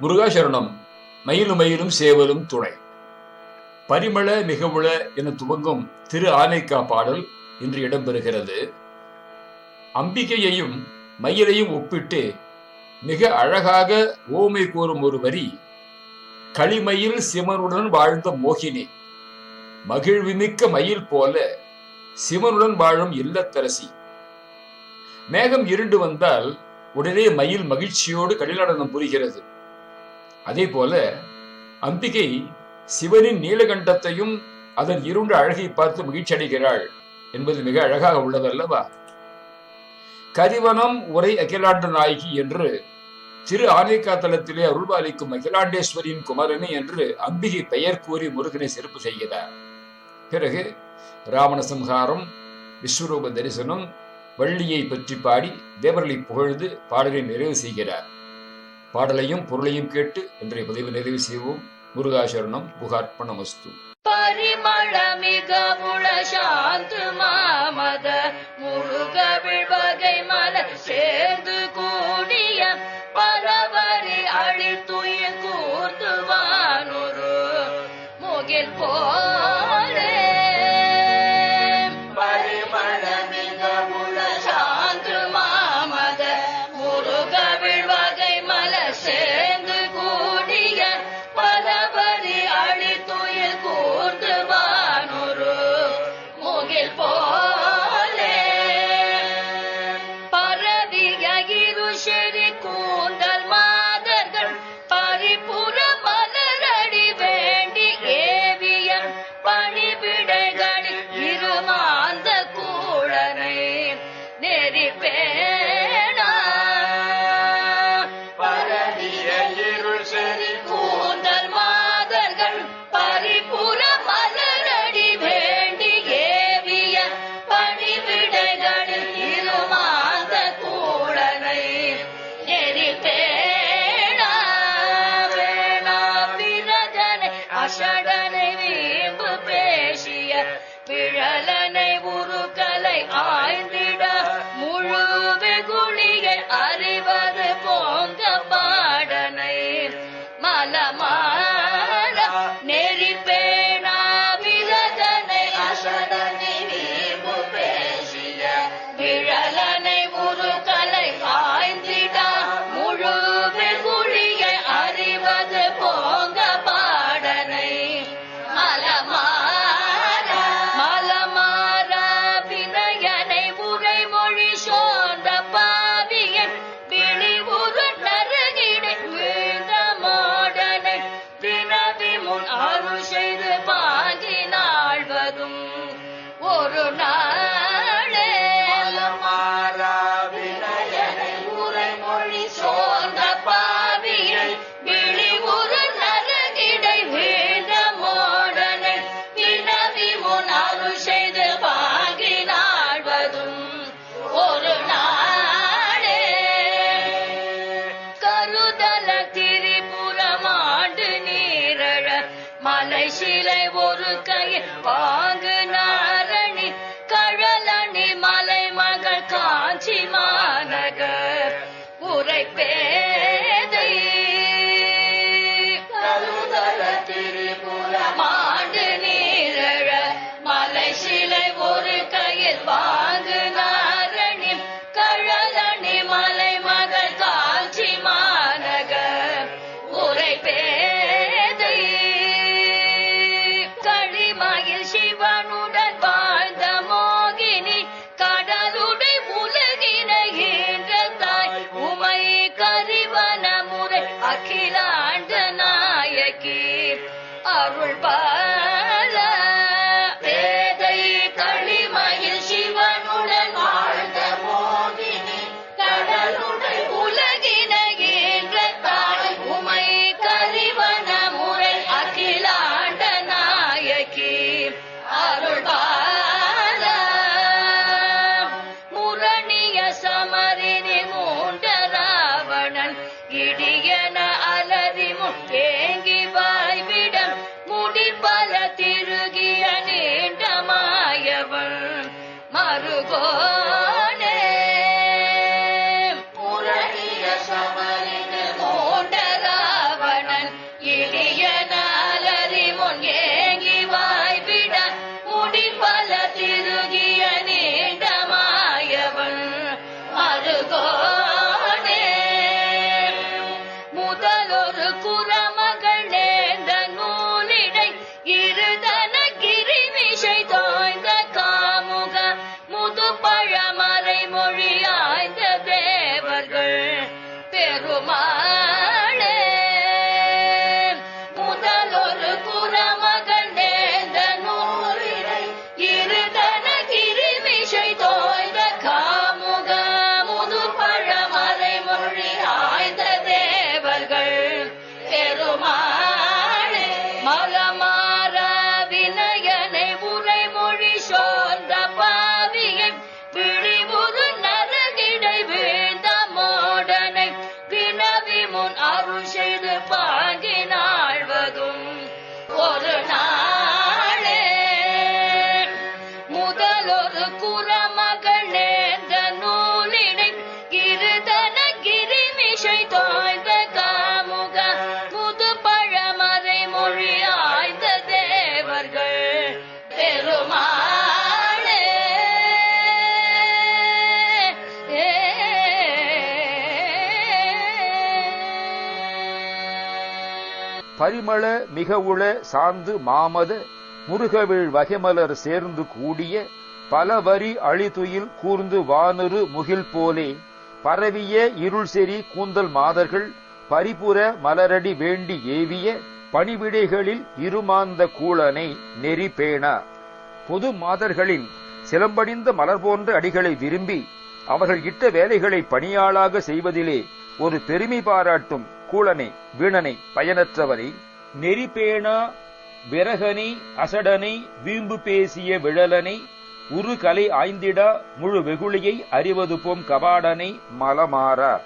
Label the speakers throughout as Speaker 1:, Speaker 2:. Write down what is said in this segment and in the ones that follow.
Speaker 1: முருகாசரணம் மயிலும் மயிலும் சேவலும் துணை. பரிமள மிகவுள என துவங்கும் திரு ஆனைக்கா பாடல் இன்று இடம்பெறுகிறது. அம்பிகையையும் மயிலையும் ஒப்பிட்டு மிக அழகாக ஓமை கூறும் ஒரு வரி களிமயில் சிவனுடன் வாழ்ந்த மோகினி மகிழ்விமிக்க மயில் போல சிவனுடன் வாழும் இல்லத்தரசி. மேகம் இருண்டு வந்தால் உடனே மயில் மகிழ்ச்சியோடு களிநடனம் புரிகிறது. அதே போல அம்பிகை சிவனின் நீலகண்டத்தையும் அதன் இருண்ட அழகை பார்த்து மகிழ்ச்சி அடைகிறாள் என்பது மிக அழகாக உள்ளதல்லவா? கரிவனம் உரை அகிலாண்ட நாயகி என்று திரு ஆனைக்காத்தலத்திலே அருள்பாலிக்கும் அகிலாண்டேஸ்வரியின் குமரனி என்று அம்பிகை பெயர் கூறி முருகனை சிறப்பு செய்கிறார். பிறகு ராவண சம்ஹாரம் விஸ்வரூப தரிசனம் வள்ளியை பற்றி பாடி தேவர்களை புகழ்ந்து பாடலை நிறைவு செய்கிறார். பாடலையும் பொருளையும் கேட்டு இன்றைய பதிவு நிறைவு செய்வோம். முருகாசரணம் புகார்ப்பணமஸ்து
Speaker 2: பரிமள மிக முழ சாந்து மாமத முழுக விழ்வகை மலர் சேர்ந்து கூ வெகுளியை அரு முன் முறை sargon பெருமாளே பரிமள
Speaker 1: மிகவுள சாந்து மாமத முருகவிழ் வகைமலர் சேர்ந்து கூடிய பலவரி அழிதுயில் கூர்ந்து வானொரு முகில் போலே பரவிய இருள் செறி கூந்தல் மாதர்கள் பரிபுற மலரடி வேண்டி ஏவிய பணிவிடைகளில் இருமாந்த கூழனை நெறி பேணா. பொது மாதர்களின் சிலம்படிந்த மலர் போன்ற அடிகளை விரும்பி அவர்கள் இட்ட வேலைகளை பணியாளாக செய்வதிலே ஒரு பெருமை பாராட்டும் கூழனை வீணனை பயனற்றவரை நெறிபேணா விரகனை அசடனை வீம்பு பேசிய விழலனை உரு கலை ஆய்ந்திடா முழு வெகுளியை அறிவது போம் கபாடனை மலமாறா.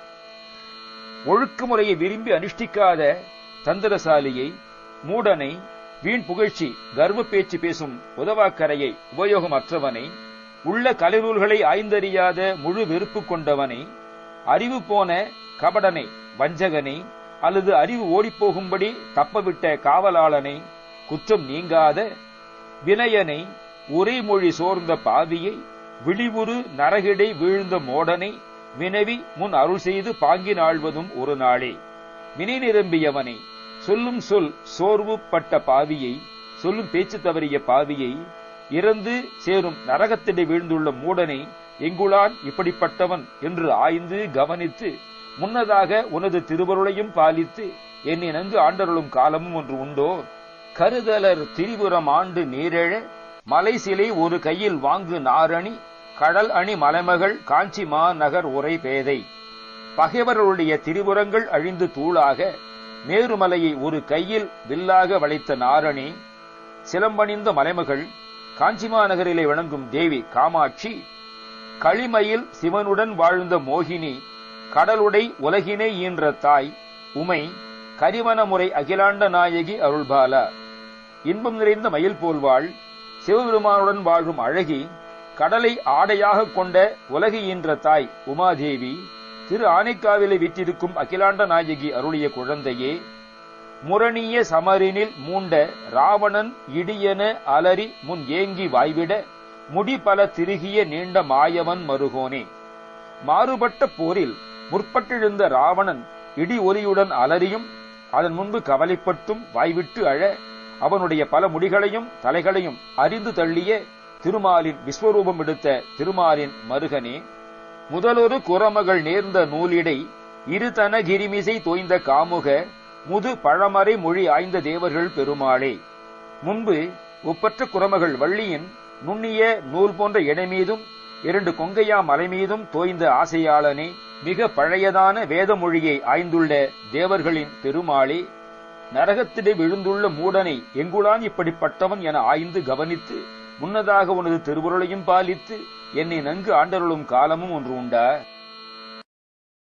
Speaker 1: ஒழுக்குமுறையை விரும்பி அனுஷ்டிக்காத தந்திரசாலியை மூடனை வீண் புகழ்ச்சி கர்வ பேச்சு பேசும் உதவாக்கரையை உபயோகமற்றவனை உள்ள கலைநூல்களை ஆய்ந்தறியாத முழு வெறுப்பு கொண்டவனை அறிவு போன கபடனை வஞ்சகனை அல்லது அறிவு ஓடிப்போகும்படி தப்பவிட்ட காவலாளனை குற்றம் நீங்காத வினயனை ஒரே மொழி சோர்ந்த பாவியை விழிவுறு நரகிடை வீழ்ந்த மோடனை வினவி முன் அருள் செய்து பாங்கினாழ்வதும் ஒரு நாளே. வினை நிரம்பியவனை சொல்லும் சொல் சோர்வுப்பட்ட பாவியை சொல்லும் பேச்சு தவறிய பாவியை இறந்து சேரும் நரகத்திடை வீழ்ந்துள்ள மூடனை எங்குளான் இப்படிப்பட்டவன் என்று ஆய்ந்து கவனித்து முன்னதாக உனது திருவருளையும் பாலித்து என்னை நன்கு ஆண்டருளும் காலமும் ஒன்று உண்டோ? கருதலர் திரிபுரம் ஆண்டு நீரெழ மலை சிலை ஒரு கையில் வாங்கு நாரணி கடல் அணி மலைமகள் காஞ்சி மாநகர் உரை பேதை. பகைவர்களுடைய திரிபுரங்கள் அழிந்து தூளாக மேருமலையை ஒரு கையில் வில்லாக வளைத்த நாரணி சிலம்பணிந்த மலைமகள் காஞ்சிமா நகரிலே வணங்கும் தேவி காமாட்சி களிமையில் சிவனுடன் வாழ்ந்த மோகினி கடலுடை உலகினை ஈன்ற தாய் உமை கரிவனமுறை அகிலாண்ட நாயகி அருள்பாலா. இன்பம் நிறைந்த மயில் போல்வாள் சிவபெருமானுடன் வாழும் அழகி கடலை ஆடையாக கொண்ட உலகி ஈன்ற தாய் உமாதேவி திரு ஆனைக்காவிலை விற்றிருக்கும் அகிலாண்ட நாயகி அருளிய குழந்தையே முரணிய சமரினில் மூண்ட ராவணன் இடியன அலறி முன் ஏங்கி வாய்விட முடி பல திருகிய நீண்ட மாயவன் மருகோனே. மாறுபட்ட போரில் முற்பட்டெழுந்த ராவணன் இடி ஒலியுடன் அலறியும் அதன் முன்பு கவலைப்பட்டும் வாய்விட்டு அழ அவனுடைய பல முடிகளையும் தலைகளையும் அறிந்து தள்ளிய திருமாலின் விஸ்வரூபம் எடுத்த திருமாலின் மருகனே முதலொரு குரமகள் நேர்ந்த நூலிடை இருதன கிரிமிசை தோய்ந்த காமுக முது பழமறை மொழி ஆய்ந்த தேவர்கள் பெருமாளே. முன்பு ஒப்பற்ற குரமகள் வள்ளியின் நுண்ணிய நூல் போன்ற இடை மீதும் இரண்டு கொங்கையா மலை மீதும் தோய்ந்த ஆசையாளனே மிக பழையதான வேத மொழியை ஆய்ந்துள்ள தேவர்களின் பெருமாளே நரகத்திலே விழுந்துள்ள மூடனை எங்குளான் இப்படிப்பட்டவன் என ஆய்ந்து கவனித்து முன்னதாக உனது திருவுருளையும் பாலித்து என்னை நன்கு ஆண்டருளும் காலமும் ஒன்று உண்டா?